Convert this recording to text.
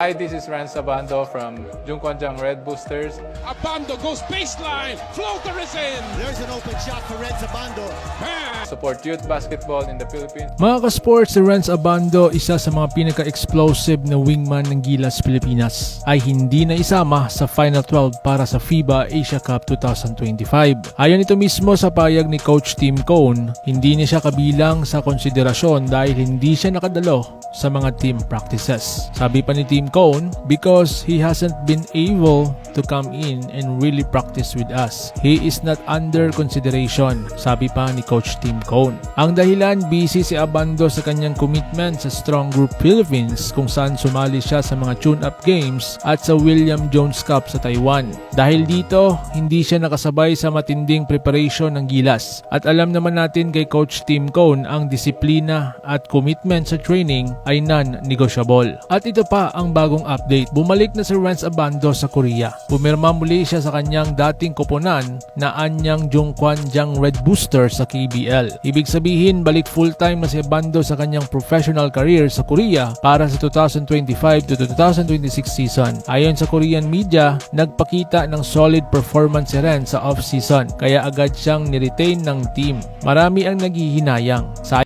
Hi, this is Ran Sabando from Jungkwanjang Red Boosters. Abando goes baseline. Floater is in. There's an open shot for Renzo Bando. Bang. Support youth basketball in the Philippines. Mga ka-sports, si Renz Abando, isa sa mga pinaka-explosive na wingman ng Gilas Pilipinas, ay hindi na isama sa Final 12 para sa FIBA Asia Cup 2025. Ayon ito mismo sa payag ni Coach Tim Cone, hindi niya siya kabilang sa konsiderasyon dahil hindi siya nakadalo sa mga team practices. Sabi pa ni Tim Cone, because he hasn't been able to come in and really practice with us. He is not under consideration, sabi pa ni Coach Tim Cone. Ang dahilan, busy si Abando sa kanyang commitment sa Strong Group Philippines kung saan sumali siya sa mga tune-up games at sa William Jones Cup sa Taiwan. Dahil dito, hindi siya nakasabay sa matinding preparation ng Gilas. At alam naman natin kay Coach Tim Cone ang disiplina at commitment sa training ay non-negotiable. At ito pa ang bagong update. Bumalik na si Rance Abando sa Korea. Pumirma muli siya sa kanyang dating koponan na Anyang Jungkwanjang Red Booster sa KBL. Ibig sabihin, balik full-time na si Abando sa kanyang professional career sa Korea para sa 2025 to 2026 season. Ayon sa Korean media, nagpakita ng solid performance si Ren sa off-season kaya agad siyang niretain ng team. Marami ang naghihinayang. Sa